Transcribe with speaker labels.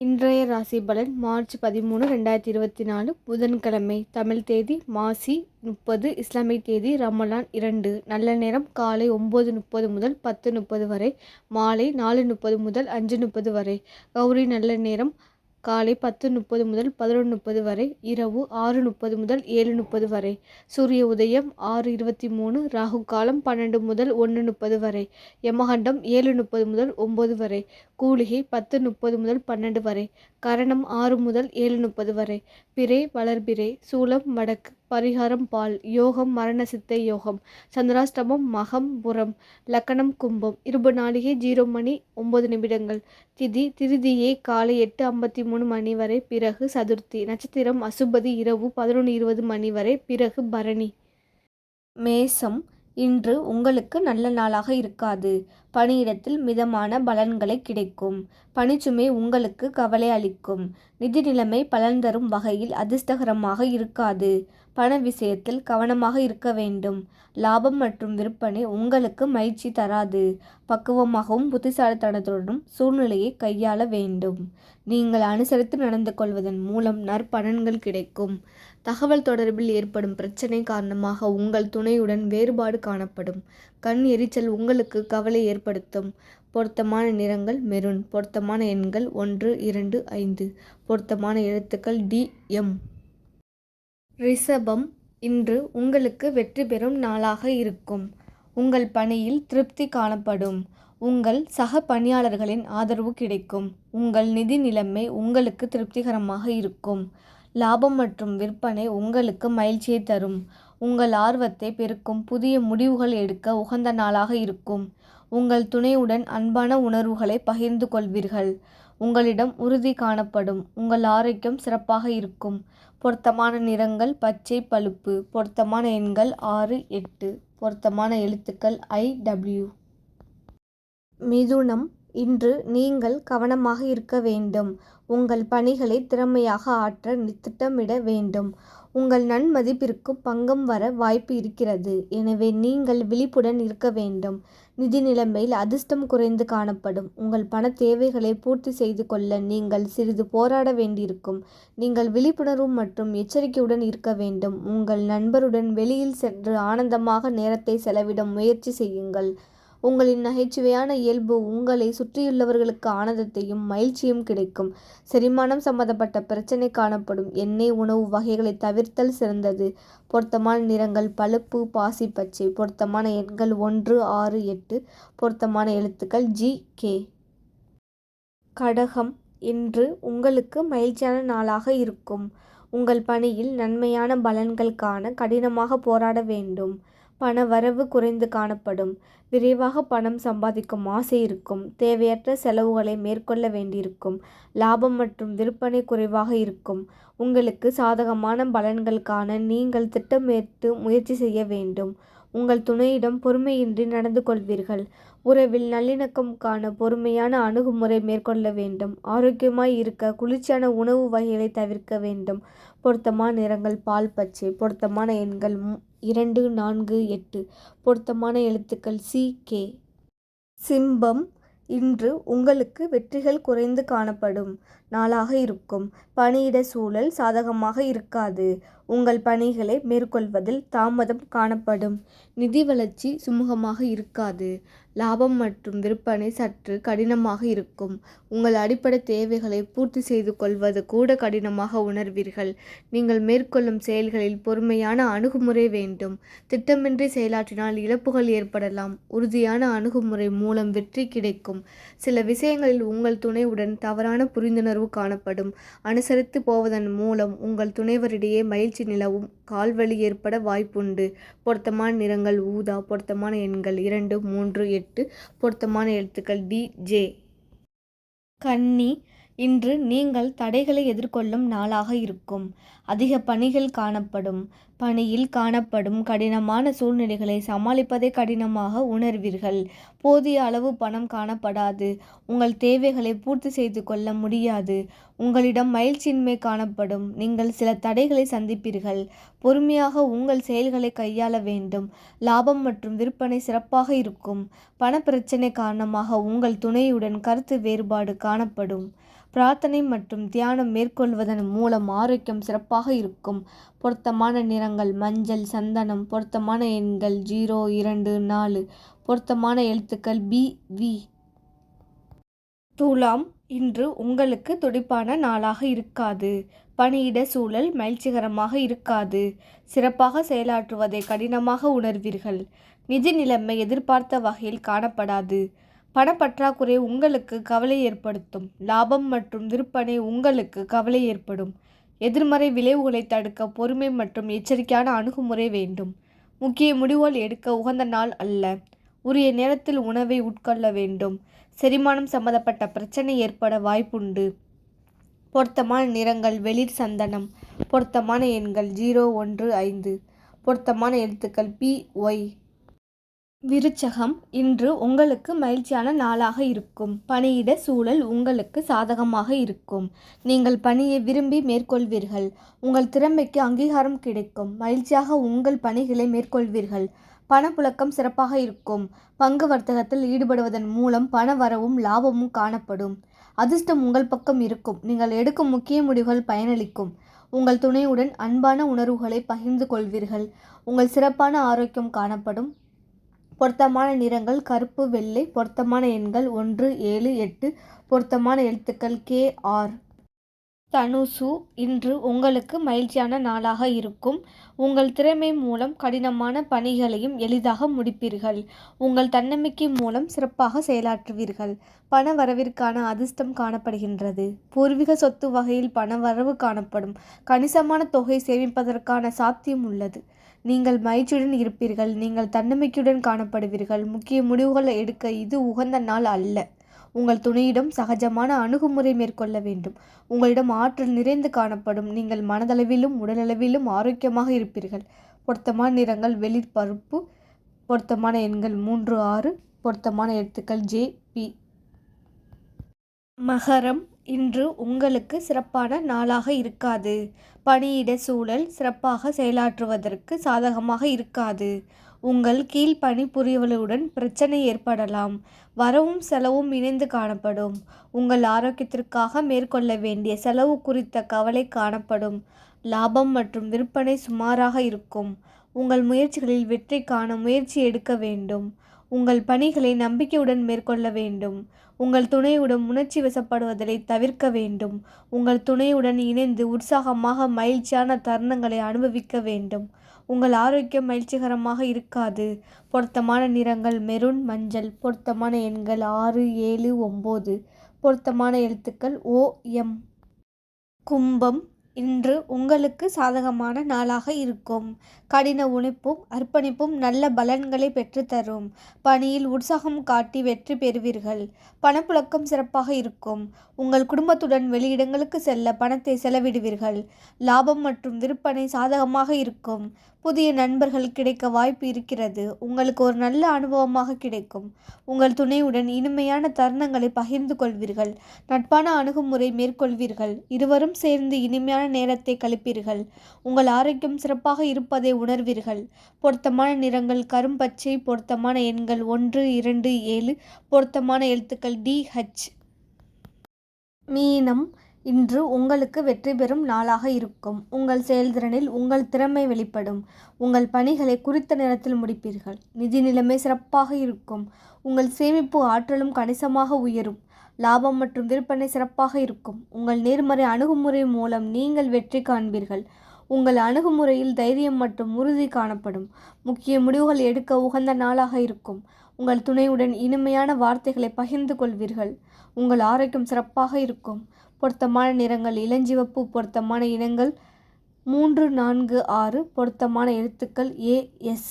Speaker 1: இன்றைய ராசி பலன் மார்ச் பதிமூணு ரெண்டாயிரத்தி இருபத்தி நாலு புதன்கிழமை. தமிழ் தேதி மாசி முப்பது இஸ்லாமிய தேதி ரமலான் இரண்டு. நல்ல நேரம் காலை ஒம்பது முப்பது முதல் பத்து முப்பது வரை மாலை நாலு முப்பது முதல் அஞ்சு முப்பது வரை. கௌரி நல்ல நேரம் காலை பத்து முப்பது முதல் பதினொன்று முப்பது வரை இரவு ஆறு முப்பது முதல் ஏழு முப்பது வரை சூரிய உதயம் ஆறு இருபத்தி மூணு ராகு காலம் பன்னெண்டு முதல் ஒன்று முப்பது வரை யமகண்டம் ஏழு முப்பது முதல் ஒம்பது வரை கூலிகை பத்து முப்பது முதல் பன்னெண்டு வரை கரணம் ஆறு முதல் ஏழு முப்பது வரை பிறை வளர்பிறை சூலம் வடக்கு பரிகாரம் பால் யோகம் மரண சித்த யோகம் சந்திராஷ்டமம் மகம் புறம் லக்கணம் கும்பம் இருபது நாளிகை ஜீரோ மணி ஒம்பது நிமிடங்கள் திதி திருதியே காலை எட்டு ஐம்பத்தி மூணு மணி வரை பிறகு சதுர்த்தி நட்சத்திரம் அசுபதி இரவு பதினொன்று இருபது மணி வரை பிறகு பரணி. மேசம் இன்று உங்களுக்கு நல்ல நாளாக இருக்காது. பணியிடத்தில் மிதமான பலன்களை கிடைக்கும். பணிச்சுமை உங்களுக்கு கவலை அளிக்கும். நிதி நிலைமை பலன் தரும் வகையில் அதிர்ஷ்டகரமாக இருக்காது. பண விஷயத்தில் கவனமாக இருக்க வேண்டும். லாபம் மற்றும் விற்பனை உங்களுக்கு மகிழ்ச்சி தராது. பக்குவமாகவும் புத்திசாலித்தனத்துடனும் சூழ்நிலையை கையாள வேண்டும். நீங்கள் அனுசரித்து நடந்து கொள்வதன் மூலம் நற்பலன்கள் கிடைக்கும். தகவல் தொடர்பில் ஏற்படும் பிரச்சனை காரணமாக உங்கள் துணையுடன் வேறுபாடு காணப்படும். கண் எரிச்சல் உங்களுக்கு கவலை ஏற்படுத்தும். பொருத்தமான நிறங்கள் மெரூன். பொருத்தமான எண்கள் ஒன்று இரண்டு ஐந்து. பொருத்தமான எழுத்துக்கள் டி எம். ரிஷபம் இன்று உங்களுக்கு வெற்றி பெறும் நாளாக இருக்கும். உங்கள் பணியில் திருப்தி காணப்படும். உங்கள் சக பணியாளர்களின் ஆதரவு கிடைக்கும். உங்கள் நிதி நிலைமை உங்களுக்கு திருப்திகரமாக இருக்கும். லாபம் மற்றும் விற்பனை உங்களுக்கு மகிழ்ச்சியை தரும். உங்கள் ஆர்வத்தை பெருக்கும். புதிய முடிவுகள் எடுக்க உகந்த நாளாக இருக்கும். உங்கள் துணையுடன் அன்பான உணர்வுகளை பகிர்ந்து கொள்வீர்கள். உங்களிடம் உறுதி காணப்படும். உங்கள் ஆரோக்கியம் சிறப்பாக இருக்கும். பொருத்தமான நிறங்கள் பச்சை பழுப்பு. பொருத்தமான எண்கள் ஆறு எட்டு. பொருத்தமான எழுத்துக்கள் ஐ டபிள்யூ. மிதுனம் இன்று நீங்கள் கவனமாக இருக்க வேண்டும். உங்கள் பணிகளை திறமையாக ஆற்ற திட்டமிட வேண்டும். உங்கள் நன்மதிப்பிற்கும் பங்கம் வர வாய்ப்பு இருக்கிறது. எனவே நீங்கள் விழிப்புடன் இருக்க வேண்டும். நிதி நிலைமையில் அதிர்ஷ்டம் குறைந்து காணப்படும். உங்கள் பண தேவைகளை பூர்த்தி செய்து கொள்ள நீங்கள் சிறிது போராட வேண்டியிருக்கும். நீங்கள் விழிப்புணர்வு மற்றும் எச்சரிக்கையுடன் இருக்க வேண்டும். உங்கள் நண்பருடன் வெளியில் சென்று ஆனந்தமாக நேரத்தை செலவிட முயற்சி செய்யுங்கள். உங்களின் நகைச்சுவையான இயல்பு உங்களை சுற்றியுள்ளவர்களுக்கு ஆனந்தத்தையும் மகிழ்ச்சியும் கிடைக்கும். செரிமானம் சம்பந்தப்பட்ட பிரச்சனை காணப்படும். எண்ணெய் உணவு வகைகளை தவிர்த்தல் சிறந்தது. பொருத்தமான நிறங்கள் பழுப்பு பாசி பச்சை. பொருத்தமான எண்கள் ஒன்று ஆறு எட்டு. பொருத்தமான எழுத்துக்கள் ஜி கே கடகம் இன்று உங்களுக்கு மகிழ்ச்சியான நாளாக இருக்கும். உங்கள் பணியில் நன்மையான பலன்கள் காண கடினமாக போராட வேண்டும். பண வரவு குறைந்து காணப்படும். விரைவாக பணம் சம்பாதிக்கும் ஆசை இருக்கும். தேவையற்ற செலவுகளை மேற்கொள்ள வேண்டியிருக்கும். லாபம் மற்றும் விற்பனை குறைவாக இருக்கும். உங்களுக்கு சாதகமான பலன்கள் காண நீங்கள் திட்டமிட்டு முயற்சி செய்ய வேண்டும். உங்கள் துணையிடம் பொறுமையின்றி நடந்து கொள்வீர்கள். உறவில் நல்லிணக்கம் காண பொறுமையான அணுகுமுறை மேற்கொள்ள வேண்டும். ஆரோக்கியமாய் இருக்க குளிர்ச்சியான உணவு வகைகளை தவிர்க்க வேண்டும். பொருத்தமான நிறங்கள் பால் பச்சை பொருத்தமான எண்கள் இரண்டு நான்கு எட்டு பொருத்தமான எழுத்துக்கள் சி கே. சிம்பம் இன்று உங்களுக்கு வெற்றிகள் குறைந்து காணப்படும். நாளாக இருக்கும். பணியிட சூழல் சாதகமாக இருக்காது. உங்கள் பணிகளை மேற்கொள்வதில் தாமதம் காணப்படும். நிதி வளர்ச்சி சுமூகமாக இருக்காது. லாபம் மற்றும் விற்பனை சற்று கடினமாக இருக்கும். உங்கள் அடிப்படை தேவைகளை பூர்த்தி செய்து கொள்வது கூட கடினமாக உணர்வீர்கள். நீங்கள் மேற்கொள்ளும் செயல்களில் பொறுமையான அணுகுமுறை வேண்டும். திட்டமின்றி செயலாற்றினால் இழப்புகள் ஏற்படலாம். உறுதியான அணுகுமுறை மூலம் வெற்றி கிடைக்கும். சில விஷயங்களில் உங்கள் துணையுடன் தவறான புரிந்துணர்வு காணப்படும். அனுசரித்து போவதன் மூலம் உங்கள் துணைவரிடையே மகிழ்ச்சி நிலவும். கால்வழி ஏற்பட வாய்ப்புண்டு. பொருத்தமான நிறங்கள் ஊதா பொருத்தமான எண்கள் இரண்டு மூன்று எட்டு பொருத்தமான எழுத்துக்கள் டி ஜே. கன்னி இன்று நீங்கள் தடைகளை எதிர்கொள்ளும் நாளாக இருக்கும். அதிக பணிகள் காணப்படும். பணியில் காணப்படும் கடினமான சூழ்நிலைகளை சமாளிப்பதை கடினமாக உணர்வீர்கள். போதிய அளவு பணம் காணப்படாது. உங்கள் தேவைகளை பூர்த்தி செய்து கொள்ள முடியாது. உங்களிடம் மகிழ்ச்சியின்மை காணப்படும். நீங்கள் சில தடைகளை சந்திப்பீர்கள். பொறுமையாக உங்கள் செயல்களை கையாள வேண்டும். லாபம் மற்றும் விற்பனை சிறப்பாக இருக்கும். பண பிரச்சனை காரணமாக உங்கள் துணையுடன் கருத்து வேறுபாடு காணப்படும். பிரார்த்தனை மற்றும் தியானம் மேற்கொள்வதன் மூலம் ஆரோக்கியம் சிறப்பாக இருக்கும். பொருத்தமான நிறங்கள் மஞ்சள் சந்தனம் பொருத்தமான எண்கள் ஜீரோ இரண்டு நாலு. பொருத்தமான எழுத்துக்கள் பி வி. துலாம் இன்று உங்களுக்கு துடிப்பான நாளாக இருக்காது. பணியிட சூழல் மகிழ்ச்சிகரமாக இருக்காது. சிறப்பாக செயலாற்றுவதை கடினமாக உணர்வீர்கள். நிதி நிலைமை எதிர்பார்த்த வகையில் காணப்படாது. பணப்பற்றாக்குறை உங்களுக்கு கவலை ஏற்படுத்தும். லாபம் மற்றும் விற்பனை உங்களுக்கு கவலை ஏற்படும். எதிர்மறை விளைவுகளை தடுக்க பொறுமை மற்றும் எச்சரிக்கையான அணுகுமுறை வேண்டும். முக்கிய முடிவுகள் எடுக்க உகந்த நாள் அல்ல. உரிய நேரத்தில் உணவை உட்கொள்ள வேண்டும். செரிமானம் சம்பந்தப்பட்ட பிரச்சனை ஏற்பட வாய்ப்புண்டு. பொருத்தமான நிறங்கள் வெளிர் சந்தனம். பொருத்தமான எண்கள் ஜீரோ ஒன்று ஐந்து. பொருத்தமான எழுத்துக்கள் பி ஒய். விருச்சகம் இன்று உங்களுக்கு மகிழ்ச்சியான நாளாக இருக்கும். பணியிட சூழல் உங்களுக்கு சாதகமாக இருக்கும். நீங்கள் பணியை விரும்பி மேற்கொள்வீர்கள். உங்கள் திறமைக்கு அங்கீகாரம் கிடைக்கும். மகிழ்ச்சியாக உங்கள் பணிகளை மேற்கொள்வீர்கள். பணப்புழக்கம் சிறப்பாக இருக்கும். பங்கு வர்த்தகத்தில் ஈடுபடுவதன் மூலம் பண வரவும் லாபமும் காணப்படும். அதிர்ஷ்டம் உங்கள் பக்கம் இருக்கும். நீங்கள் எடுக்கும் முக்கிய முடிவுகள் பயனளிக்கும். உங்கள் துணையுடன் அன்பான உணர்வுகளை பகிர்ந்து கொள்வீர்கள். உங்கள் சிறப்பான ஆரோக்கியம் காணப்படும். பொருத்தமான நிறங்கள் கருப்பு வெள்ளை. பொருத்தமான எண்கள் ஒன்று ஏழு எட்டு. பொருத்தமான எழுத்துக்கள் கே ஆர். தனுசு இன்று உங்களுக்கு மகிழ்ச்சியான நாளாக இருக்கும். உங்கள் திறமை மூலம் கடினமான பணிகளையும் எளிதாக முடிப்பீர்கள். உங்கள் தன்னம்பிக்கை மூலம் சிறப்பாக செயலாற்றுவீர்கள். பண வரவிற்கான அதிர்ஷ்டம் காணப்படுகின்றது. பூர்வீக சொத்து வகையில் பண வரவு காணப்படும். கணிசமான தொகை சேமிப்பதற்கான சாத்தியம் உள்ளது. நீங்கள் மகிழ்ச்சியுடன் இருப்பீர்கள். நீங்கள் தன்னம்பிக்கையுடன் காணப்படுவீர்கள். முக்கிய முடிவுகளை எடுக்க இது உகந்த நாள் அல்ல. உங்கள் துணையிடம் சகஜமான அணுகுமுறை மேற்கொள்ள வேண்டும். உங்களிடம் ஆற்றல் நிறைந்து காணப்படும். நீங்கள் மனதளவிலும் உடலளவிலும் ஆரோக்கியமாக இருப்பீர்கள். பொருத்தமான நிறங்கள் வெளிர் பருப்பு. பொருத்தமான எண்கள் மூன்று ஆறு. பொருத்தமான எழுத்துக்கள் ஜே பி. மகரம் இன்று உங்களுக்கு சிறப்பான நாளாக இருக்காது. பணியிட சூழல் சிறப்பாக செயலாற்றுவதற்கு சாதகமாக இருக்காது. உங்கள் கீழ் பணிபுரியவர்களுடன் பிரச்சனை ஏற்படலாம். வரவும் செலவும் இணைந்து காணப்படும். உங்கள் ஆரோக்கியத்திற்காக மேற்கொள்ள வேண்டிய செலவு குறித்த கவலை காணப்படும். லாபம் மற்றும் விற்பனை சுமாராக இருக்கும். உங்கள் முயற்சிகளில் வெற்றி காண முயற்சி எடுக்க வேண்டும். உங்கள் பணிகளை நம்பிக்கையுடன் மேற்கொள்ள வேண்டும். உங்கள் துணையுடன் உணர்ச்சி வசப்படுவதை தவிர்க்க வேண்டும். உங்கள் துணையுடன் இணைந்து உற்சாகமாக மகிழ்ச்சியான தருணங்களை அனுபவிக்க வேண்டும். உங்கள் ஆரோக்கியம் மகிழ்ச்சிகரமாக இருக்காது. பொருத்தமான நிறங்கள் மெரூன் மஞ்சள் பொருத்தமான எண்கள் ஆறு ஏழு ஒம்பது பொருத்தமான எழுத்துக்கள் ஓ எம். கும்பம் இன்று உங்களுக்கு சாதகமான நாளாக இருக்கும். கடின உழைப்பும் அர்ப்பணிப்பும் நல்ல பலன்களை பெற்றுத்தரும் பணியில் உற்சாகம் காட்டி வெற்றி பெறுவீர்கள். பணப்புழக்கம் சிறப்பாக இருக்கும். உங்கள் குடும்பத்துடன் வெளியிடங்களுக்கு செல்ல பணத்தை செலவிடுவீர்கள். லாபம் மற்றும் விற்பனை சாதகமாக இருக்கும். புதிய நண்பர்கள் கிடைக்க வாய்ப்பு இருக்கிறது. உங்களுக்கு ஒரு நல்ல அனுபவமாக கிடைக்கும். உங்கள் துணையுடன் இனிமையான தருணங்களை பகிர்ந்து கொள்வீர்கள். நட்பான அணுகுமுறை மேற்கொள்வீர்கள். இருவரும் சேர்ந்து இனிமையான நேரத்தை கழிப்பீர்கள். உங்கள் ஆரோக்கியம் சிறப்பாக இருப்பதை உணர்வீர்கள். பொருத்தமான நிறங்கள் கரும்பச்சை பொருத்தமான எண்கள் ஒன்று இரண்டு ஏழு பொருத்தமான எழுத்துக்கள் டி ஹச் மீனம் இன்று உங்களுக்கு வெற்றி பெறும் நாளாக இருக்கும். உங்கள் செயல்திறனில் உங்கள் திறமை வெளிப்படும். உங்கள் பணிகளை குறித்த நேரத்தில் முடிப்பீர்கள். நிதி நிலைமை சிறப்பாக இருக்கும். உங்கள் சேமிப்பு ஆற்றலும் கணிசமாக உயரும். லாபம் மற்றும் விற்பனை சிறப்பாக இருக்கும். உங்கள் நேர்மறை அணுகுமுறை மூலம் நீங்கள் வெற்றி காண்பீர்கள். உங்கள் அணுகுமுறையில் தைரியம் மற்றும் உறுதி காணப்படும். முக்கிய முடிவுகள் எடுக்க உகந்த நாளாக இருக்கும். உங்கள் துணையுடன் இனிமையான வார்த்தைகளை பகிர்ந்து கொள்வீர்கள். உங்கள் ஆரோக்கியம் சிறப்பாக இருக்கும். பொருத்தமான நிறங்கள் இளஞ்சிவப்பு பொருத்தமான இனங்கள் மூன்று நான்கு ஆறு பொருத்தமான எழுத்துக்கள் ஏ எஸ்.